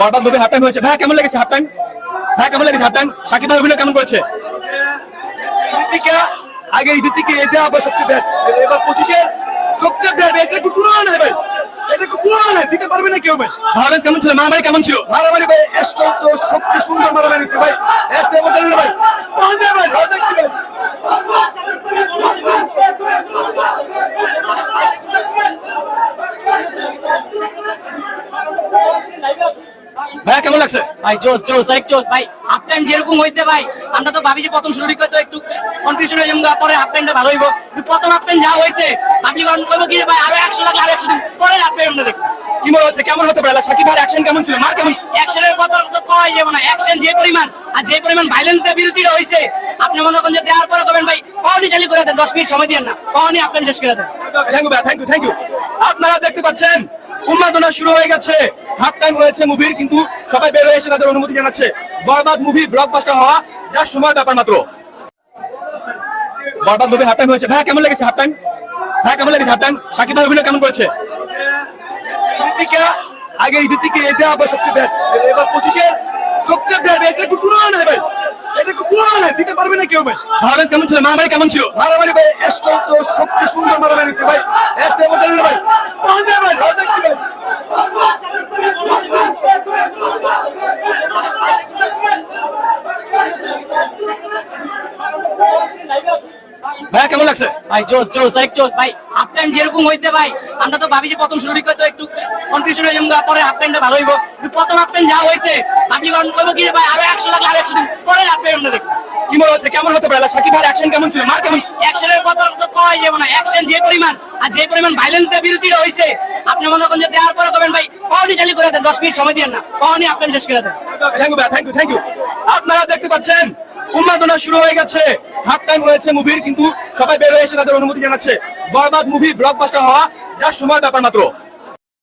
বরবাদ Dubey half time হয়েছে। ভাই, কেমন লেগেছে হাফ টাইম ভাই, কেমন লেগেছে হাফ টাইম সাকিব ভাই অভিনয় কেমন করেছে? আগে ঈদের থেকে এটা আবার সবচেয়ে ব্যাট এবার পঁচিশে সবচেয়ে ব্যাট এটা একটু তুলনা নেই ভাই? এটা একটু তুলনা নেই? দিতে না কেউ ভাই। ভারত কেমন ছিল? মারামারি কেমন ছিল? মারামারি ভাই এস্টন তো সবচেয়ে সুন্দর মারামারি ভাই এস্টের মধ্যে না ভাই স্পন্ডে ভাই ভালো দেখছি ভাই ভাই কেমন লাগছে? ভাই জোস জোস এক জোস ভাই হাফ টাইম যেরকম হইতে ভাই আমরা তো ভাবি যে প্রথম শুরু দিকে তো একটু কনফিউশন হয়ে যাব পরে হাফ টাইমটা ভালো হইব। প্রথম হাফ টাইম যা হইতে ভাবি কন কইব কি ভাই আরও একশো লাগে আরও একশো দিন পরে হাফ টাইম আমরা দেখব। কি মনে হচ্ছে? কেমন হতে পারে? সাকিব ভাই অ্যাকশন কেমন ছিল? মার কেমন অ্যাকশনের কথা তো কয় যাবে না। অ্যাকশন যে পরিমাণ আর যে পরিমাণ ভাইলেন্স দিয়ে বিরতিটা হইছে আপনি মনে করেন যে দেওয়ার পরে করবেন ভাই কখনই চালু করে দেন দশ মিনিট সময় দেন না কখনই আপনার শেষ করে দেন। Thank you thank you thank you আপনারা দেখতে পাচ্ছেন উন্মাদনা শুরু হয়ে গেছে। হাফ টাইম হয়েছে মুভির কিন্তু সবাই বের হয়ে এসে তাদের অনুমতি জানাচ্ছে। বরবাদ মুভি ব্লকবাস্টার হওয়া যার সময় ব্যাপার মাত্র। বরবাদ মুভি হাফ টাইম হয়েছে। ভাই কেমন লেগেছে হাফ টাইম ভাই কেমন লেগেছে হাফ টাইম সাকিব ভাই অভিনয় কেমন করেছে? আগে ঈদের থেকে এটা আবার সবচেয়ে ব্যাচ এবার পঁচিশের সবচেয়ে ব্যাচ এটা তুলনা নেই ভাই। এটা একটু তুলনা দিতে পারবে না কেউ ভাই। ভারত কেমন ছিল? মারামারি কেমন ছিল? মারামারি ভাই এস্টন তো সবচেয়ে সুন্দর মারামারি ভাই। মধ্যে না ভাই স্পন্ডে ভাই ভালো দেখছি ভাই ভাই কেমন লাগছে? ভাই জোস জোস এক জোস ভাই। হাফ টাইম যেরকম হইতে ভাই আমরা তো ভাবি যে প্রথম শুরু দিকে তো একটু কনফিউশন হয়ে যাব পরে হাফ টাইমটা ভালো হইব। প্রথম হাফ টাইম যা হইতে ভাবি কন কইব কি ভাই আরও একশো লাগে আরও একশো দিন পরে হাফ টাইম আমরা দেখব। কি মনে হচ্ছে? কেমন হতে পারে? সাকিব ভাই অ্যাকশন কেমন ছিল? মার কেমন অ্যাকশনের কথা তো কয় যাবে না। অ্যাকশন যে পরিমাণ আর যে পরিমাণ ভাইলেন্স দিয়ে বিরতিটা হইছে আপনি মনে করেন যে দেওয়ার পরে করবেন ভাই কখনই চালু করে দেন দশ মিনিট সময় দেন না কখনই আপনার শেষ করে দেন। Thank you thank you thank you আপনারা দেখতে পাচ্ছেন উন্মাদনা শুরু হয়ে গেছে। হাফ টাইম হয়েছে মুভির কিন্তু সবাই বের হয়ে এসে তাদের অনুমতি জানাচ্ছে। বরবাদ মুভি ব্লকবাস্টার হওয়া যার সময় ব্যাপার মাত্র।